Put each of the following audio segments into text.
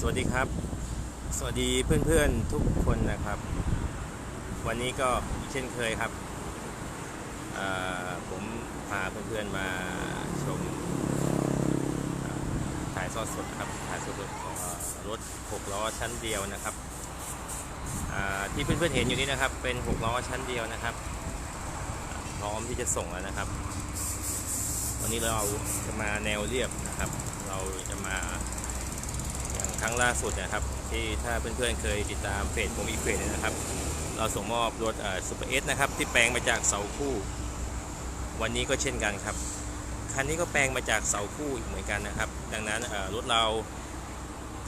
สวัสดีครับ สวัสดีเพื่อนๆทุกคนนะครับ วันนี้ก็เช่นเคยครับ ผมพาเพื่อนๆมาชมถ่ายทอดสดครับถ่ายทอดสดของรถ 6 ล้อชั้นเดียวนะครับอ่าที่เพื่อนๆเห็นอยู่นี้นะครับ เป็น 6 ล้อชั้นเดียวนะครับ พร้อมที่จะส่งแล้วนะครับ วันนี้เราจะมาแนวเรียบนะครับ เราจะมา ครั้งล่าสุดนะครับ ที่ถ้าเพื่อนๆเคยติดตามเพจผมอีกเพจหนึงนะครับ เราส่งมอบรถซูเปอร์เอสนะครับที่แปลงมาจากเสาคู่ วันนี้ก็เช่นกันครับคันนี้ก็แปลงมาจากเสาคู่อีกเหมือนกันนะครับ ดังนั้นรถเรา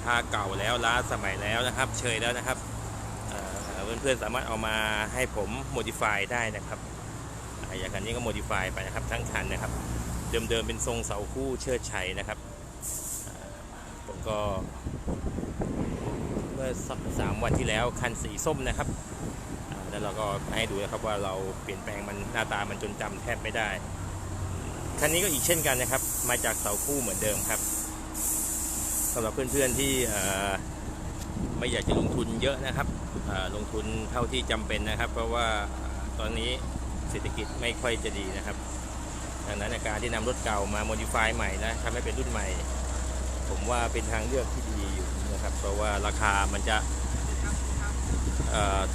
ถ้าเก่าแล้วล้าสมัยแล้วนะครับ เชยแล้วนะครับเอ่อเพื่อนๆสามารถเอามาให้ผมโมดิฟายได้นะครับอย่างคันนี้ก็โมดิฟายไปนะครับทั้งคันนะครับ เดิมๆเป็นทรงเสาคู่เชิดชัยนะครับผมก็ มื่อสักสามวันที่แล้วคันสีส้มนะครับแล้วเราก็ให้ดูนะครับว่าเราเปลี่ยนแปลงมันหน้าตามันจนจำแทบไม่ได้ คันนี้ก็อีกเช่นกันนะครับ มาจากเสาคู่เหมือนเดิมครับสำหรับเพื่อนๆที่ไม่อยากจะลงทุนเยอะนะครับลงทุนเท่าที่จำเป็นนะครับ เพราะว่าตอนนี้เศรษฐกิจไม่ค่อยจะดีนะครับดังนั้นการที่นำรถเก่ามาโมดิฟายใหม่นะทำให้เป็นรุ่นใหม่ ผมว่าเป็นทางเลือกที่ดีอยู่นะครับ เพราะว่าราคามันจะ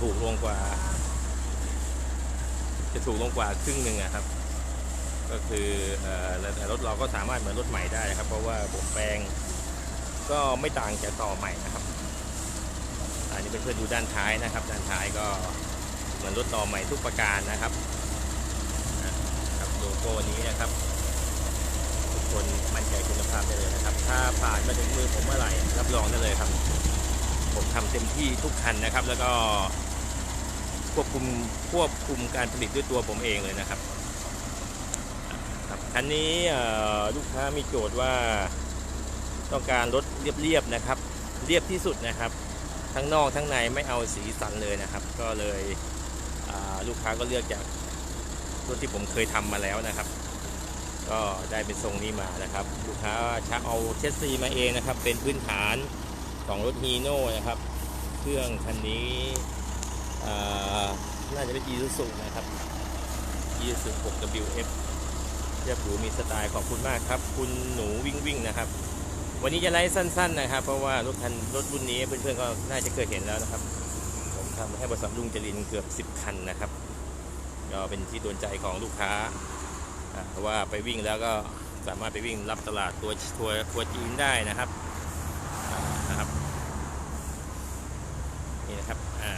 ถูกลงกว่า จะถูกลงกว่าครึ่งหนึ่งอะครับ ก็คือแต่รถเราก็สามารถเหมือนรถใหม่ได้ครับ เพราะว่าผมแปลงก็ไม่ต่างจากต่อใหม่นะครับ อันนี้เป็นเพื่อนดูด้านท้ายนะครับ ด้านท้ายก็เหมือนรถต่อใหม่ทุกประการนะครับครับโลโก้นี้นะครับ คนมั่นใจคุณภาพได้เลยนะครับ ถ้าผ่านมาถึงมือผมเมื่อไหร่ รับรองได้เลยครับ ผมทำเต็มที่ทุกคันนะครับ แล้วก็ควบคุมควบคุมการผลิตด้วยตัวผมเองเลยนะครับครับคันนี้ลูกค้ามีโจทย์ว่าต้องการรถเรียบๆนะครับ เรียบที่สุดนะครับ ทั้งนอกทั้งในไม่เอาสีสันเลยนะครับ ก็เลยลูกค้าก็เลือกจากรถที่ผมเคยทำมาแล้วนะครับ ก็ได้เป็นทรงนี้มานะครับลูกค้าชักเอาเชสซีมาเองนะครับ เป็นพื้นฐานของรถฮีโน่นะครับ เครื่องคันนี้น่าจะเป็น e ี u s u นะครับ e ี u s u 6 WF เรียบหรูมีสไตล์ขอบคุณมากครับ คุณหนูวิ่งวิ่งนะครับ วันนี้จะไลฟ์สั้น ๆ นะครับ เพราะว่ารถคันรถรุ่นนี้เพื่อนๆก็น่าจะเคยเห็นแล้วนะครับ ผมทำให้บริษัทลุงจรินเกือบ 10 คันนะครับ ก็เป็นที่โดนใจของลูกค้า เพราะว่าไปวิ่งแล้วก็สามารถไปวิ่งรับตลาดตัวทัวร์ทัวจีนได้นะครับนะครับนี่นะครับอ่า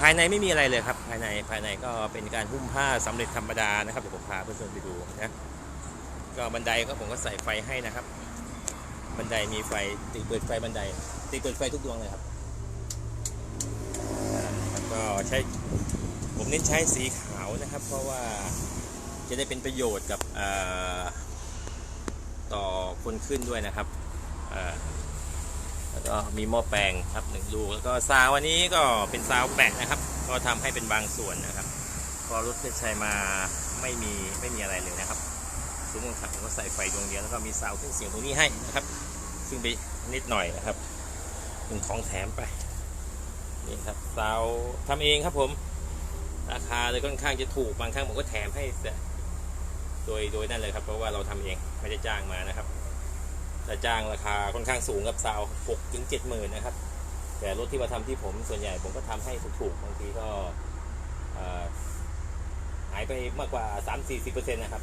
ภายในไม่มีอะไรเลยครับ ภายในภายในก็เป็นการหุ้มผ้าสำเร็จธรรมดานะครับเดี๋ยวผมพาเพื่อนๆไปดูนะก็บันไดก็ผมก็ใส่ไฟให้นะครับ บันไดมีไฟติดเปิดไฟบันไดติดเปิดไฟทุกดวงเลยครับแล้วก็ใช้ผมเน้นใช้สีขาวนะครับ เพราะว่า จะได้เป็นประโยชน์กับต่อคนขึ้นด้วยนะครับแล้วก็มีหม้อแปลงครับหนึ่งลูกแล้วก็ซาวอันนี้ก็เป็นซาวแปะนะครับ ก็ทำให้เป็นบางส่วนนะครับ พอรถเพชรชัยมาไม่มีไม่มีอะไรเลยนะครับซุ้มคนขับผมก็ใส่ไฟดวงเดียวแล้วก็มีซาวเครื่องเสียงตรงนี้ให้นะครับ ซึ่งไปนิดหน่อยนะครับเป็นของแถมไปนี่ครับซาวทำเองครับผม ราคาเลยค่อนข้างจะถูกบางครั้งผมก็แถมให้แต่ โดยโดยนั่นเลยครับ เพราะว่าเราทำเองไม่ได้จ้างมานะครับแต่จ้างราคาค่อนข้างสูงกับซาวหกถึงเจ็ดหมื่นนะครับ แต่รถที่มาทำที่ผมส่วนใหญ่ผมก็ทำให้ถูกๆบางทีก็หายไปมากกว่า3-40%นต์นะครับ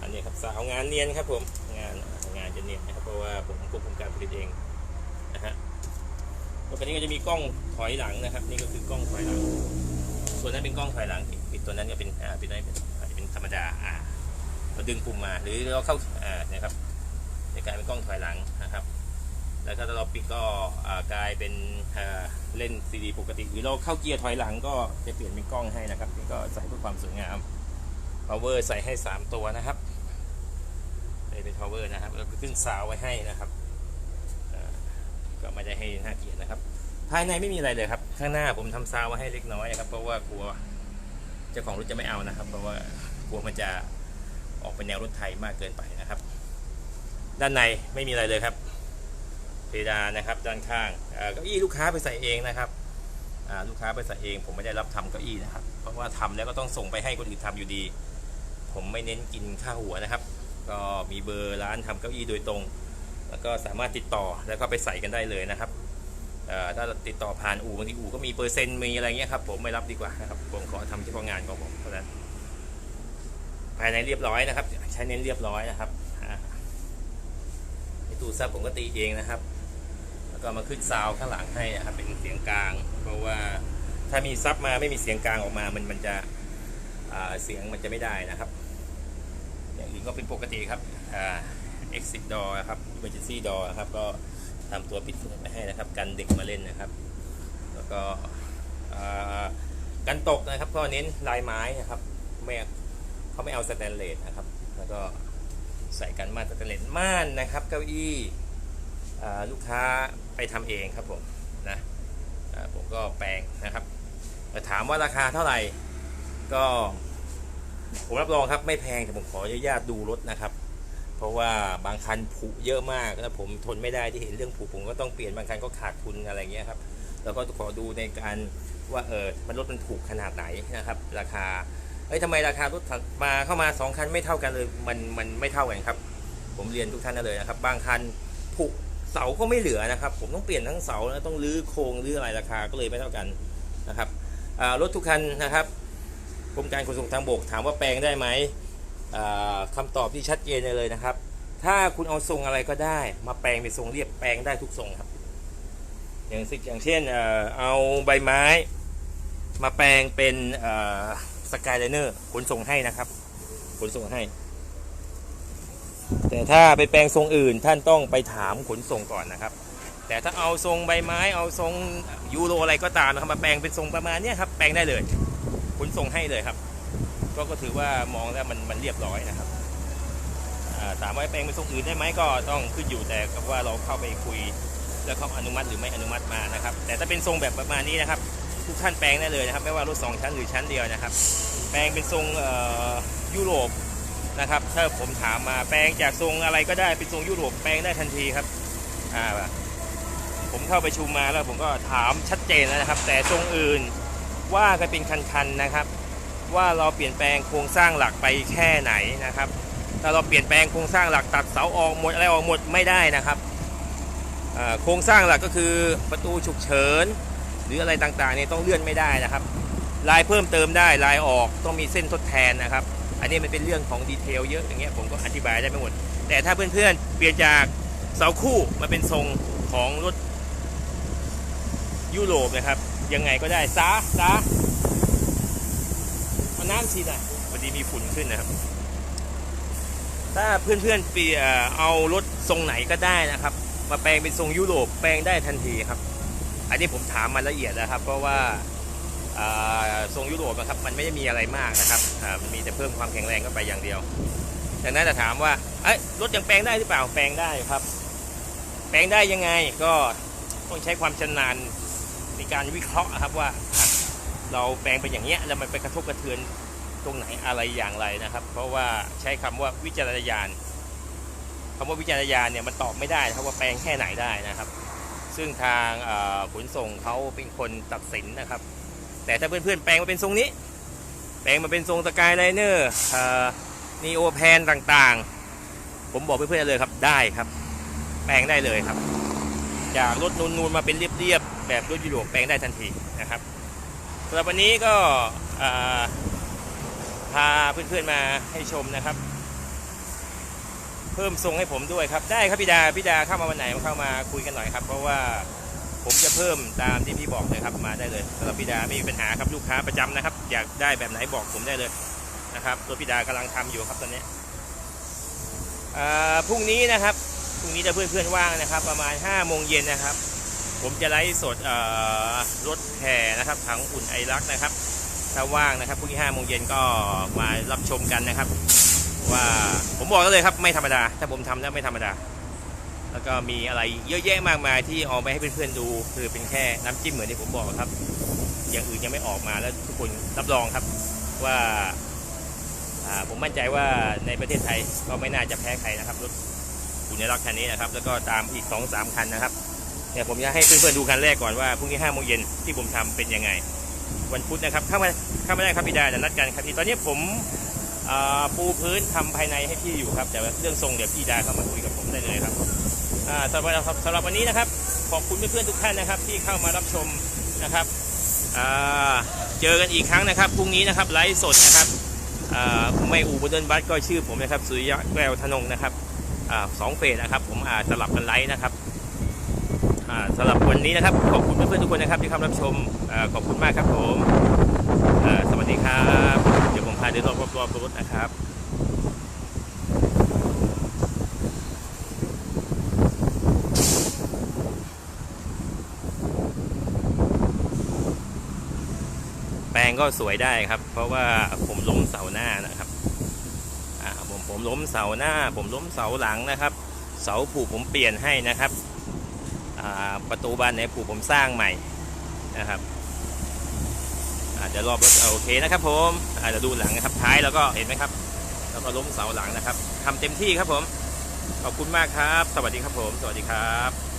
อันนี้ครับสาวงานเนียนครับผมงานงานจะเนียนนะครับเพราะว่าผมควบคุมการผลิตเองนะฮะรถคันนี้ก็จะมีกล้องถอยหลังนะครับ นี่ก็คือกล้องถอยหลัง ส่วนนั้นเป็นกล้องถอยหลังปิดตัวนั้นก็เป็นอ่าปิดตัวนั้เป็น เป็นธรรมดาอ่าเราดึงปุ่มมาหรือเราเข้าอ่านี่ยครับจะกายเป็นกล้องถอยหลังนะครับ แล้วถ้าเราปิดก็กลายเป็นเล่นซีดีปกติหรือเราเข้าเกียร์ถอยหลังก็จะเปลี่ยนเป็นกล้องให้นะครับนี่ก็ใส่เพื่อความสวยงาม power ใส่ให้ 3 ตัวนะครับเป็น power นะครับแล้วก็ขึ้นสาวไว้ให้นะครับก็ไม่ได้ให้น่าเกียดนะครับ ภายในไม่มีอะไรเลยครับ ข้างหน้าผมทำซาวไว้ให้เล็กน้อยครับเพราะว่ากลัวเจ้าของรถจะไม่เอานะครับ เพราะว่า กลัวมันจะออกเป็นแนวรถไทยมากเกินไปนะครับ ด้านในไม่มีอะไรเลยครับเพดานนะครับ ด้านข้างเก้าอี้ลูกค้าไปใส่เองนะครับลูกค้าไปใส่เอง ผมไม่ได้รับทำเก้าอี้นะครับ เพราะว่าทำแล้วก็ต้องส่งไปให้คนอื่นทำอยู่ดี ผมไม่เน้นกินค่าหัวนะครับ ก็มีเบอร์ร้านทำเก้าอี้โดยตรง แล้วก็สามารถติดต่อแล้วก็ไปใส่กันได้เลยนะครับถ้าติดต่อผ่านอู่บางทีอู่ก็มีเปอร์เซ็นต์มีอะไรเงี้ยครับผมไม่รับดีกว่านะครับผมขอทำเฉพาะงานของผมเท่านั้น ภายในเรียบร้อยนะครับ ใช้เน้นเรียบร้อยนะครับไอตู้ซับผมก็ตีเองนะครับ แล้วก็มาขึ้นซาวข้างหลังให้นะครับ เป็นเสียงกลาง เพราะว่าถ้ามีซับมาไม่มีเสียงกลางออกมา มันมันจะเสียงมันจะไม่ได้นะครับ อย่างอื่นก็เป็นปกติครับอ่า exit door ครับ emergency door ครับ ก็ทำตัวปิดไปให้นะครับ กันเด็กมาเล่นนะครับ แล้วก็กันตกนะครับ ก็เน้นลายไม้นะครับ ไม่ เขาไม่เอาสแตนเลสนะครับ แล้วก็ใส่กันม่านสแตนเลสม่านนะครับ เก้าอี้ลูกค้าไปทำเองครับผมนะผมก็แปลงนะครับแต่ถามว่าราคาเท่าไหร่ก็ ผมรับรองครับไม่แพงแต่ผมขออนุญาตดูรถนะครับ เพราะว่าบางคันผุเยอะมากแล้วผมทนไม่ได้ที่เห็นเรื่องผุผมก็ต้องเปลี่ยนบางคันก็ขาดทุนอะไรเงี้ยครับแล้วก็ขอดูในการว่าเออมันรถมันถูกขนาดไหนนะครับ ราคา เอ้ยทำไมราคารถมาเข้ามาสองคันไม่เท่ากันเลย มันมันไม่เท่ากันครับ ผมเรียนทุกท่านเลยนะครับ บางคันผุเสาก็ไม่เหลือนะครับ ผมต้องเปลี่ยนทั้งเสาแล้วต้องรื้อโครงรื้ออะไรราคาก็เลยไม่เท่ากันนะครับรถทุกคันนะครับกรมการขนส่งทางบกถามว่าแปลงได้ไหมอ่าคำตอบที่ชัดเจนเลยนะครับ ถ้าคุณเอาทรงอะไรก็ได้ มาแปลงเป็นทรงเรียบแปลงได้ทุกทรงครับ อย่างสิอย่างเช่นเอ่อเอาใบไม้ มาแปลงเป็น สกายไลเนอร์ขนส่งให้นะครับ ขนส่งให้ แต่ถ้าไปแปลงทรงอื่นท่านต้องไปถามขนส่งก่อนนะครับ แต่ถ้าเอาทรงใบไม้เอาทรงยูโรอะไรก็ตามนะครับมาแปลงเป็นทรงประมาณนี้ครับแปลงได้เลยขนส่งให้เลยครับ ก็ก็ถือว่ามองแล้วมันมันเรียบร้อยนะครับถามว่าแปลงเป็นทรงอื่นได้ไหมก็ต้องขึ้นอยู่แต่กับว่าเราเข้าไปคุยแล้วเขาอนุมัติหรือไม่อนุมัติมานะครับ แต่ถ้าเป็นทรงแบบประมาณนี้นะครับ ทุกท่านแปลงได้เลยนะครับ ไม่ว่ารถสองชั้นหรือชั้นเดียวนะครับ แปลงเป็นทรงยุโรปนะครับถ้าผมถามมาแปลงจากทรงอะไรก็ได้เป็นทรงยุโรปแปลงได้ทันทีครับอ่าผมเข้าไปชุมมาแล้วผมก็ถามชัดเจนแล้วนะครับ แต่ทรงอื่นว่ากันเป็นคันๆนะครับ ว่าเราเปลี่ยนแปลงโครงสร้างหลักไปแค่ไหนนะครับ ถ้าเราเปลี่ยนแปลงโครงสร้างหลักตัดเสาออกหมดอะไรออกหมดไม่ได้นะครับโครงสร้างหลักก็คือประตูฉุกเฉิน รืออะไรต่างๆเนี่ยต้องเลื่อนไม่ได้นะครับ ลายเพิ่มเติมได้ลายออกต้องมีเส้นทดแทนนะครับ อันนี้มันเป็นเรื่องของดีเทลเยอะอย่างเงี้ยผมก็อธิบายได้ไม่หมด แต่ถ้าเพื่อนๆ เปลี่ยนจากเสาคู่มาเป็นทรงของรถยุโรปนะครับ ยังไงก็ได้ซาซาเอาน้ำทีหน่อยพอดีมีฝุ่นขึ้นนะครับ ถ้าเพื่อนๆเปลี่ยนเอารถทรงไหนก็ได้นะครับ มาแปลงเป็นทรงยุโรปแปลงได้ทันทีครับ อันนี้ผมถามมาละเอียดนะครับ เพราะว่าทรงยุโรปนะครับมันไม่ได้มีอะไรมากนะครับมันมีแต่เพิ่มความแข็งแรงเข้าไปอย่างเดียวดังนั้นจะถามว่าเอ้รถยังแปลงได้หรือเปล่าแปลงได้ครับ แปลงได้ยังไงก็ต้องใช้ความชำนาญในการวิเคราะห์นะครับว่าเราแปลงเป็นอย่างเงี้ยแล้วมันไปกระทบกระเทือนตรงไหนอะไรอย่างไรนะครับ เพราะว่าใช้คำว่าวิจารณญาณคำว่าวิจารณญาณเนี่ยมันตอบไม่ได้นะครับว่าแปลงแค่ไหนได้นะครับ ซึ่งทางขนส่งเขาเป็นคนตัดสินนะครับ แต่ถ้าเพื่อนๆแปลงมาเป็นทรงนี้ แปลงมาเป็นทรงสกายไลเนอร์นีโอแพนต่างๆ ผมบอกเพื่อนๆเลยครับได้ครับ แปลงได้เลยครับ จากรถนูนๆมาเป็นเรียบๆแบบรถยุโรปแปลงได้ทันทีนะครับสำหรับวันนี้ก็พาเพื่อนๆมาให้ชมนะครับ พิ่มทรงให้ผมด้วยครับ ได้ครับพี่ดาพี่ดาเข้ามาวันไหนมาเข้ามาคุยกันหน่อยครับ เพราะว่าผมจะเพิ่มตามที่พี่บอกเลยครับมาได้เลยสำหรับพี่ดาไม่มีปัญหาครับลูกค้าประจำนะครับ อยากได้แบบไหนบอกผมได้เลยนะครับ ตัวพี่ดากำลังทำอยู่ครับตอนนี้พรุ่งนี้นะครับพรุ่งนี้จะเพื่อนๆว่างนะครับ ประมาณ5โมงเย็นนะครับ ผมจะไลฟ์สดรถแห่นะครับถังอุ่นไอรักนะครับถ้าว่างนะครับพรุ่งนี้5โมงเย็นก็มารับชมกันนะครับ ว่าผมบอกกันเลยครับไม่ธรรมดา ถ้าผมทำแล้วไม่ธรรมดา แล้วก็มีอะไรเยอะแยะมากมายที่เอาไปให้เพื่อนๆดู คือเป็นแค่น้ำจิ้มเหมือนที่ผมบอกครับ อย่างอื่นยังไม่ออกมาแล้วทุกคนรับรองครับว่าผมมั่นใจว่าในประเทศไทยก็ไม่น่าจะแพ้ใครนะครับรถปุญญรักคันนี้นะครับ แล้วก็ตามอีก2อสามคันนะครับเนี่ยผมจะให้เพื่อนๆดูคันแรกก่อนว่าพรุ่งนี้ห้าโมงเย็นที่ผมทำเป็นยังไง วันพุธนะครับเข้ามาเข้ามาได้ครับพี่ดาเดี๋ยวนัดกันครับพี่ตอนนี้ผม ปูพื้นทำภายในให้พี่อยู่ครับ แต่เรื่องทรงเดี๋ยวพี่ดาเข้ามาคุยกับผมได้เลยครับสำหรับสำหรับวันนี้นะครับ ขอบคุณเพื่อนๆทุกท่านนะครับ ที่เข้ามารับชมนะครับเจอกันอีกครั้งนะครับพรุ่งนี้นะครับไลฟ์สดนะครับไม่อูบนเดินบัสก็ชื่อผมนะครับสุริยะแก้วธนงนะครับอสองเฟสนะครับ ผมอ่าสลับกันไลฟ์นะครับสำหรับวันนี้นะครับ ขอบคุณเพื่อนๆทุกคนนะครับที่เข้ามารับชมอขอบคุณมากครับผมสวัสดีครับ พาเดินรอบๆรอบรถนะครับแปลงก็สวยได้ครับ เพราะว่าผมล้มเสาหน้านะครับผมผมล้มเสาหน้า ผมล้มเสาหลังนะครับ เสาผูกผมเปลี่ยนให้นะครับประตูบานไหนผูกผมสร้างใหม่นะครับอาจจะเดี๋ยวรอบรถโอเคนะครับผม อาจจะเดี๋ยวดูหลังนะครับท้ายแล้วก็เห็นไหมครับ แล้วก็ล้มเสาหลังนะครับทำเต็มที่ครับผม ขอบคุณมากครับ สวัสดีครับผม สวัสดีครับ